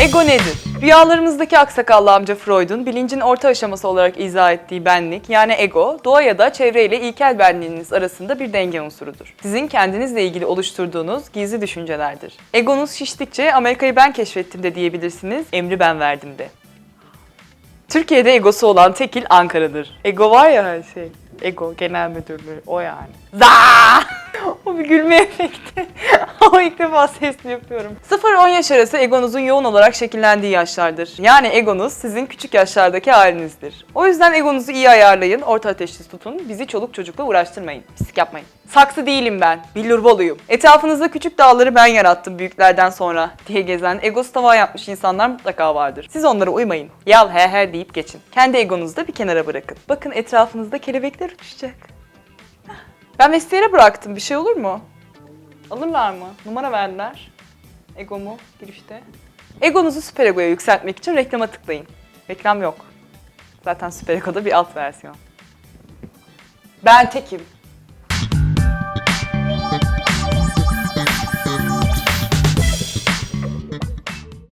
Ego nedir? Rüyalarımızdaki aksakallı amca Freud'un bilincin orta aşaması olarak izah ettiği benlik yani ego, doğa ya da çevreyle ilkel benliğiniz arasında bir denge unsurudur. Sizin kendinizle ilgili oluşturduğunuz gizli düşüncelerdir. Egonuz şiştikçe Amerika'yı ben keşfettim de diyebilirsiniz, emri ben verdim de. Türkiye'de egosu olan tekil Ankara'dır. Ego var ya her şey. Ego genel müdürlüğü o yani. Zaa! o bir gülme efekti. Ama ilk defa sesli yapıyorum. 0-10 yaş arası egonuzun yoğun olarak şekillendiği yaşlardır. Yani egonuz sizin küçük yaşlardaki halinizdir. O yüzden egonuzu iyi ayarlayın, orta ateşli tutun, bizi çoluk çocukla uğraştırmayın. Pislik yapmayın. Saksı değilim ben, billurboluyum. Etrafınızda küçük dağları ben yarattım büyüklerden sonra diye gezen egosu tava yapmış insanlar mutlaka vardır. Siz onlara uymayın. Yal he he deyip geçin. Kendi egonuzu da bir kenara bırakın. Bakın etrafınızda kelebekler uçacak. Ben vestiyere bıraktım. Bir şey olur mu? Alırlar mı? Numara verdiler. Egomu girişte. Egonuzu süper egoya yükseltmek için reklama tıklayın. Reklam yok. Zaten süper egoda bir alt versiyon. Ben tekim.